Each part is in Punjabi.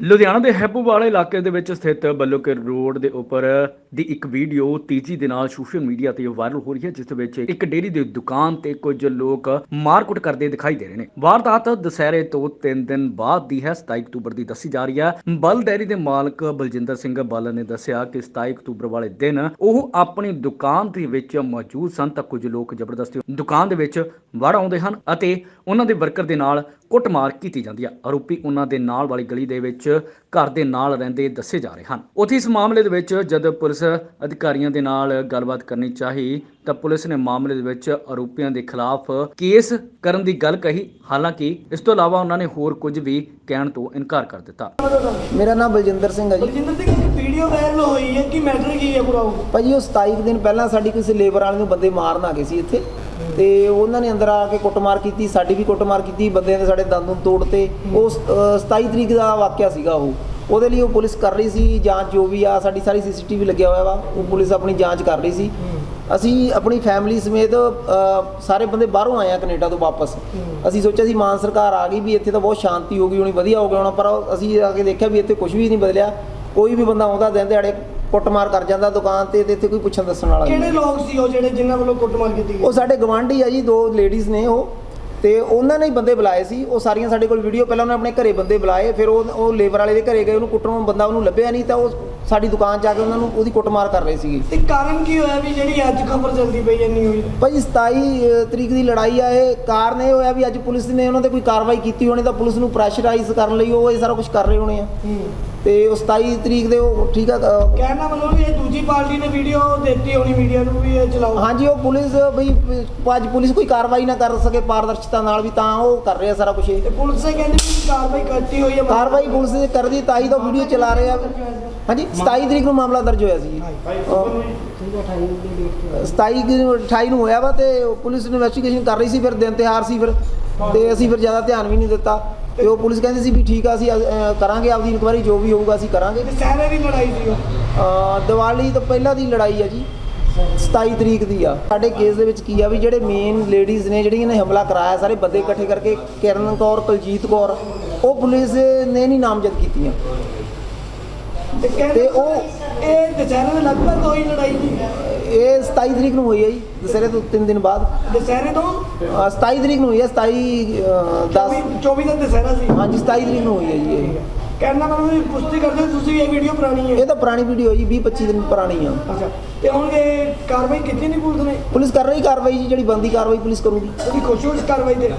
ਲੁਧਿਆਣਾ ਦੇ ਹੈਪੂਵਾਲਾ ਇਲਾਕੇ ਦੇ ਵਿੱਚ ਸਥਿਤ ਬੱਲੋਕੇ ਰੋਡ ਦੇ ਉੱਪਰ ਦੀ ਇੱਕ ਵੀਡੀਓ ਤੇਜ਼ੀ ਦੇ ਨਾਲ ਸੋਸ਼ਲ ਮੀਡੀਆ ਤੇ ਵਾਇਰਲ ਹੋ ਰਹੀ ਹੈ, ਜਿਸ ਦੇ ਵਿੱਚ ਇੱਕ ਡੇਰੀ ਦੀ ਦੁਕਾਨ ਤੇ ਕੁਝ ਲੋਕ ਮਾਰਕੁੱਟ ਕਰਦੇ ਦਿਖਾਈ ਦੇ ਰਹੇ ਨੇ। ਵਾਰਦਾਤ ਦੁਸਹਿਰੇ ਤੋਂ 3 ਦਿਨ ਬਾਅਦ ਦੀ ਹੈ 27 ਅਕਤੂਬਰ ਦੀ ਦੱਸੀ ਜਾ ਰਹੀ ਹੈ। ਬਲ ਡੇਰੀ ਦੇ ਮਾਲਕ ਬਲਜਿੰਦਰ ਸਿੰਘ ਬੱਲ ਨੇ ਦੱਸਿਆ ਕਿ 27 ਅਕਤੂਬਰ ਵਾਲੇ ਦਿਨ ਉਹ ਆਪਣੀ ਦੁਕਾਨ ਦੇ ਵਿੱਚ ਮੌਜੂਦ ਸਨ ਤਾਂ ਕੁਝ ਲੋਕ ਜ਼ਬਰਦਸਤੀ ਦੁਕਾਨ ਦੇ ਵਿੱਚ ਵੜ ਆਉਂਦੇ ਹਨ ਅਤੇ ਉਹਨਾਂ ਦੇ ਵਰਕਰ ਦੇ ਨਾਲ ਕੁੱਟਮਾਰ ਕੀਤੀ ਜਾਂਦੀ ਹੈ। ਆਰੋਪੀ ਉਹਨਾਂ ਦੇ ਨਾਲ ਵਾਲੀ ਗਲੀ ਦੇ ਵਿੱਚ ਘਰ ਦੇ ਨਾਲ ਰਹਿੰਦੇ ਦੱਸੇ ਜਾ ਰਹੇ ਹਨ। ਉੱਥੇ ਇਸ ਮਾਮਲੇ ਦੇ ਵਿੱਚ ਜਦ ਪੁਲਿਸ ਅਧਿਕਾਰੀਆਂ ਦੇ ਨਾਲ ਗੱਲਬਾਤ ਕਰਨੀ ਚਾਹੀ ਤਾਂ ਪੁਲਿਸ ਨੇ ਮਾਮਲੇ ਦੇ ਵਿੱਚ ਆਰੋਪੀਆਂ ਦੇ ਖਿਲਾਫ ਕੇਸ ਕਰਨ ਦੀ ਗੱਲ ਕਹੀ। ਹਾਲਾਂਕਿ ਇਸ ਤੋਂ ਇਲਾਵਾ ਉਹਨਾਂ ਨੇ ਹੋਰ ਕੁਝ ਵੀ ਕਹਿਣ ਤੋਂ ਇਨਕਾਰ ਕਰ ਦਿੱਤਾ। ਮੇਰਾ ਨਾਮ ਬਲਜਿੰਦਰ ਸਿੰਘ ਹੈ ਜੀ। ਬਲਜਿੰਦਰ ਸਿੰਘ ਵੀਡੀਓ ਵਾਇਰਲ ਹੋਈ ਹੈ ਕਿ ਮੈਟਰ ਕੀ ਹੈ ਪੂਰਾ ਉਹ? ਭਾਜੀ ਉਹ 27 ਕੁ ਦਿਨ ਪਹਿਲਾਂ ਸਾਡੀ ਕਿਸੇ ਲੇਬਰ ਵਾਲੇ ਨੂੰ ਬੰਦੇ ਮਾਰਨ ਆ ਗਏ ਸੀ ਇੱਥੇ। ਤੇ ਉਹਨਾਂ ਨੇ ਅੰਦਰ ਆ ਕੇ ਕੁੱਟਮਾਰ ਕੀਤੀ ਸਾਡੀ ਵੀ ਕੁੱਟਮਾਰ ਕੀਤੀ ਬੰਦਿਆਂ ਦੇ ਸਾਡੇ ਦੰਦ ਨੂੰ ਤੋੜਤੇ। ਉਹ ਸ- ਅਹ 27 ਤਰੀਕ ਦਾ ਵਾਕਿਆ ਸੀਗਾ ਉਹ। ਉਹਦੇ ਲਈ ਉਹ ਪੁਲਿਸ ਕਰ ਰਹੀ ਸੀ ਜਾਂਚ ਜੋ ਵੀ ਆ ਸਾਡੀ ਸਾਰੀ ਸੀਸੀਟੀਵੀ ਲੱਗਿਆ ਹੋਇਆ ਵਾ ਉਹ ਪੁਲਿਸ ਆਪਣੀ ਜਾਂਚ ਕਰ ਰਹੀ ਸੀ। ਅਸੀਂ ਆਪਣੀ ਫੈਮਿਲੀ ਸਮੇਤ ਸਾਰੇ ਬੰਦੇ ਬਾਹਰੋਂ ਆਏ ਆ ਕੈਨੇਡਾ ਤੋਂ ਵਾਪਸ। ਅਸੀਂ ਸੋਚਿਆ ਸੀ ਮਾਨ ਸਰਕਾਰ ਆ ਗਈ ਵੀ ਇੱਥੇ ਤਾਂ ਬਹੁਤ ਸ਼ਾਂਤੀ ਹੋ ਗਈ ਹੋਣੀ ਵਧੀਆ ਹੋ ਗਿਆ ਹੋਣਾ ਪਰ ਅਸੀਂ ਆ ਕੇ ਦੇਖਿਆ ਵੀ ਇੱਥੇ ਕੁਝ ਵੀ ਨਹੀਂ ਬਦਲਿਆ। ਕੋਈ ਵੀ ਬੰਦਾ ਆਉਂਦਾ ਦਿਨ ਦਿਹਾੜੇ ਕੁੱਟਮਾਰ ਕਰ ਜਾਂਦਾ ਦੁਕਾਨ ਤੇ ਤੇ ਇੱਥੇ ਕੋਈ ਪੁੱਛਣ ਦੱਸਣ ਵਾਲਾ ਨਹੀਂ। ਕਿਹੜੇ ਲੋਕ ਸੀ ਉਹ ਜਿਹੜੇ ਜਿਨ੍ਹਾਂ ਵੱਲੋਂ ਕੁੱਟਮਾਰ ਕੀਤੀ ਗਈ? ਉਹ ਸਾਡੇ ਗਵਾਂਢੀ ਆ ਜੀ ਦੋ ਲੇਡੀਜ਼ ਨੇ ਉਹ। ਤੇ ਉਹਨਾਂ ਨੇ ਹੀ ਬੰਦੇ ਬੁਲਾਏ ਸੀ। ਉਹ ਸਾਰੀਆਂ ਸਾਡੇ ਕੋਲ ਵੀਡੀਓ ਪਹਿਲਾਂ ਉਹਨੇ ਆਪਣੇ ਘਰੇ ਬੰਦੇ ਬੁਲਾਏ ਫਿਰ ਉਹ ਉਹ ਲੇਬਰ ਵਾਲੇ ਦੇ ਘਰੇ ਗਏ ਉਹਨੂੰ ਕੁੱਟਣ ਨੂੰ ਬੰਦਾ ਉਹਨੂੰ ਲੱਭਿਆ ਨਹੀਂ ਤਾਂ ਉਹ ਸਾਡੀ ਦੁਕਾਨ 'ਚ ਆ ਕੇ ਉਹਨਾਂ ਨੂੰ ਉਹਦੀ ਕੁੱਟਮਾਰ ਕਰ ਰਹੇ ਸੀਗੇ। ਤੇ ਕਾਰਨ ਕੀ ਹੋਇਆ ਵੀ ਜਿਹੜੀ ਅੱਜ ਖਬਰ ਚੱਲਦੀ ਪਈ ਇੰਨੀ ਹੋਈ? ਭਾਈ 27 ਤਰੀਕ ਦੀ ਲੜਾਈ ਆ ਇਹ ਕਾਰਨ ਇਹ ਹੋਇਆ ਵੀ ਅੱਜ ਪੁਲਿਸ ਨੇ ਉਹਨਾਂ ਤੇ ਕੋਈ ਕਾਰਵਾਈ ਕੀਤੀ ਹੋਣੀ ਤਾਂ ਪੁਲਿਸ ਨੂੰ ਪ੍ਰੈਸ਼ਰਾਈਜ਼ ਕਰਨ ਲਈ ਉਹ ਇਹ ਸਾਰਾ ਕੁਝ ਕਰ ਰਹੇ ਹੋਣੇ ਆ। ਤੇ ਉਹ 27 ਤਰੀਕ ਦੇ ਉਹ ਠੀਕ ਆ ਅ, ਕਹਿਣਾ ਮਤਲਬ ਵੀ ਇਹ ਦੂਜੀ ਪਾਰਟੀ ਨੇ ਵੀਡੀਓ ਦਿੱਤੀ ਹੋਣੀ ਮੀਡੀਆ ਨੂੰ ਵੀ ਇਹ ਚਲਾਓ। ਹਾਂਜੀ ਉਹ ਪੁਲਿਸ ਬਈ ਪ- ਅੱਜ ਪੁਲਿਸ ਕੋਈ ਕਾਰਵਾਈ ਨਾ ਕਰ ਸਕੇ ਪਾਰਦਰਸ਼ਤਾ ਨਾਲ ਵੀ ਤਾਂ ਉਹ ਕਰ ਰਿਹਾ ਸਾਰਾ ਕੁਝ ਇਹ। ਤੇ ਪੁਲਿਸ ਨੇ ਕਹਿੰਦੀ ਵੀ ਕਾਰਵਾਈ ਕਰਤੀ ਹੋਈ ਹੈ। ਕਾਰਵਾਈ ਪੁਲਿਸ ਨੇ ਕਰਦੀ ਤਾਂ ਹੀ ਤਾਂ ਵੀਡੀਓ ਚਲਾ ਰਹੇ। ਆ ਹਾਂਜੀ 27 ਤਰੀਕ ਨੂੰ ਮਾਮਲਾ ਦਰਜ ਹੋਇਆ ਸੀ। ਜੀ। ਅਹ 27 ਨੂੰ 28 ਨੂੰ ਹੋਇਆ ਵਾ ਤੇ ਉਹ ਪੁਲਿਸ ਇਨਵੈਸਟੀਗੇਸ਼ਨ ਕਰ ਰਹੀ ਸੀ ਫਿਰ ਦਿਨ ਤਿਉਹਾਰ ਸੀ ਫਿਰ। ਤੇ ਅਸੀਂ ਫਿਰ ਜ਼ਿਆਦਾ ਧਿਆਨ ਵੀ ਨਹੀਂ ਦਿੱਤਾ। ਤੇ ਉਹ ਪੁਲਿਸ ਕਹਿੰਦੀ ਸੀ ਵੀ ਠੀਕ ਆ ਅਸੀਂ ਕਰਾਂਗੇ ਆਪਦੀ ਇਨਕੁਆਇਰੀ ਜੋ ਵੀ ਹੋਊਗਾ ਅਸੀਂ ਕਰਾਂਗੇ। ਤੇ ਸਹਿਰੇ ਦੀ ਲੜਾਈ ਸੀ ਉਹ? ਅਹ, ਦੀਵਾਲੀ ਤੋਂ ਪਹਿਲਾਂ ਦੀ ਲੜਾਈ ਆ ਜੀ। 27 ਤਰੀਕ ਦੀ ਆ। ਸਾਡੇ ਕੇਸ ਦੇ ਵਿੱਚ ਕੀ ਆ ਵੀ ਜਿਹੜੇ ਮੇਨ ਲੇਡੀਜ਼ ਨੇ ਜਿਹੜੀਆਂ ਨੇ ਹਮਲਾ ਕਰਾਇਆ ਸਾਰੇ ਬੰਦੇ ਇਕੱਠੇ ਕਰਕੇ ਕਿਰਨ ਕੌਰ ਕੁਲਜੀਤ ਕੌਰ ਉਹ ਪੁਲਿਸ ਨੇ ਨਹੀਂ ਨਾਮਜ਼ਦ ਕੀਤੀਆਂ। ਤੇ ਕਹਿੰਦੇ ਉਹ ਇਹ ਦੁਸਹਿਰੇ ਦੇ ਲਗਭਗ ਹੋਈ ਲੜਾਈ ਜੀ ਇਹ 27 ਤਰੀਕ ਨੂੰ ਹੋਈ ਹੈ ਜੀ ਤੋਂ 3 ਦਿਨ ਬਾਅਦ। ਦੁਸਹਿਰੇ ਤੋਂ? ਅਹ 27 ਤਰੀਕ ਨੂੰ ਹੋਈ ਹੈ 27 ਅਹ, 10 24 ਦਾ ਦੁਸਹਿਰਾ ਸੀ। ਹਾਂਜੀ 27 ਤਰੀਕ ਨੂੰ ਹੋਈ ਹੈ ਜੀ ਇਹ। ਕਹਿਣਾ ਮਤਲਬ ਵੀ ਪੁਸ਼ਟੀ ਕਰਦੇ ਤੁਸੀਂ ਇਹ ਵੀਡੀਓ ਪੁਰਾਣੀ ਹੈ। ਇਹ ਤਾਂ ਪੁਰਾਣੀ ਵੀਡੀਓ ਜੀ 20 25 ਦਿਨ ਪੁਰਾਣੀ ਆ। ਅੱਛਾ ਤੇ ਹੁਣ ਇਹ ਕਾਰਵਾਈ ਕੀਤੀ ਨਹੀਂ ਪੁਲਿਸ ਨੇ? ਪੁਲਿਸ ਕਰ ਰਹੀ ਕਾਰਵਾਈ ਜੀ ਜਿਹੜੀ ਬੰਦੀ ਕਾਰਵਾਈ ਪੁਲਿਸ ਕਰੂਗੀ। ਉਹਦੀ ਖੁਸ਼ ਹੋ ਇਸ ਕਾਰਵਾਈ ਤੇ?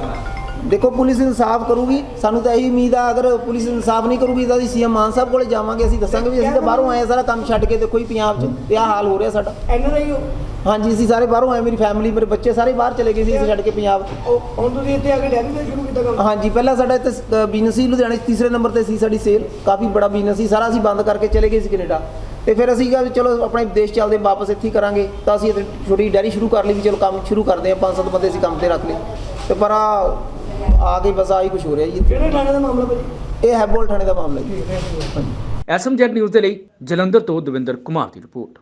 ਦੇਖੋ ਪੁਲਿਸ ਇਨਸਾਫ ਕਰੂਗੀ ਸਾਨੂੰ ਤਾਂ ਇਹੀ ਉਮੀਦ ਆ ਅਗਰ ਪੁਲਿਸ ਇਨਸਾਫ ਨਹੀਂ ਕਰੂਗੀ ਤਾਂ ਅਸੀਂ ਸੀਐਮ ਮਾਨ ਸਾਹਿਬ ਕੋਲੇ ਜਾਵਾਂਗੇ ਅਸੀਂ ਦੱਸਾਂਗੇ ਵੀ ਅਸੀਂ ਤਾਂ ਬਾਹਰੋਂ ਆਏ ਆ ਸਾਰਾ ਕੰਮ ਛੱਡ ਕੇ ਦੇਖੋ ਹੀ ਪੰਜਾਬ 'ਚ ਤੇ ਆਹ ਹਾਲ ਹੋ ਰਿਹਾ ਸਾਡਾ। ਐਨਆਰਆਈ ਹੋ ਹਾਂਜੀ ਅਸੀਂ ਸਾਰੇ ਬਾਹਰੋਂ ਆਏ ਮੇਰੀ ਫੈਮਿਲੀ ਮੇਰੇ ਬੱਚੇ ਸਾਰੇ ਬਾਹਰ ਚਲੇ ਗਏ ਸੀ ਅਸੀਂ ਛੱਡ ਕੇ ਪੰਜਾਬ। ਉਹ ਹੁਣ ਤੁਸੀਂ ਇੱਥੇ ਆ ਕੇ ਡੈਰੀ ਦਾ ਸ਼ੁਰੂ ਕੀਤਾ ਕੰਮ? ਹਾਂਜੀ ਪਹਿਲਾਂ ਸਾਡਾ ਇੱਥੇ ਬਿਜ਼ਨਸ ਸੀ ਲੁਧਿਆਣੇ 'ਚ ਤੀਸਰੇ ਨੰਬਰ ਤੇ ਸੀ ਸਾਡੀ ਸੇਲ ਕਾਫੀ ਬੜਾ ਬਿਜ਼ਨਸ ਸੀ ਸਾਰਾ ਅਸੀਂ ਬੰਦ ਕਰਕੇ ਚਲੇ ਗਏ ਸੀ ਕੈਨੇਡਾ। ਤੇ ਫਿਰ ਅਸੀਂ ਕਿਹਾ ਵੀ ਚਲੋ ਆਪਣੇ ਦੇਸ਼ ਚੱਲਦੇ ਵਾਪਸ ਇੱਥੇ ਹੀ ਕਰਾਂਗੇ ਤਾਂ ਅਸੀਂ ਇੱਥੇ ਛੋਟੀ ਡੈਰੀ ਸ਼ੁਰੂ ਕਰ ਲਈ ਵੀ ਚਲੋ ਕੰਮ ਸ਼ੁਰੂ ਕਰਦੇ ਹਾਂ ਪੰਜ ਸੱਤ ਬੰਦੇ ਅਸੀਂ ਕੰਮ ਤੇ ਰੱਖ ਲਏ। ਤੇ ਪਰ ਆ ਆ ਕੇ ਬਸ ਆਹੀ ਕੁਝ ਹੋ ਰਿਹਾ ਜੀ। ਕਿਹੜੇ ਥਾਣੇ ਦਾ ਮਾਮਲਾ ਭਾਜੀ? ਇਹ ਹੈਬੋਲ ਥਾਣੇ ਦਾ ਮਾਮਲਾ ਜੀ। ਐਸਐਮਜੈਡ ਨਿਊਜ਼ ਦੇ ਲਈ ਜਲੰਧਰ ਤੋਂ ਦਵਿੰਦਰ ਕੁਮਾਰ ਦੀ ਰਿਪੋਰਟ।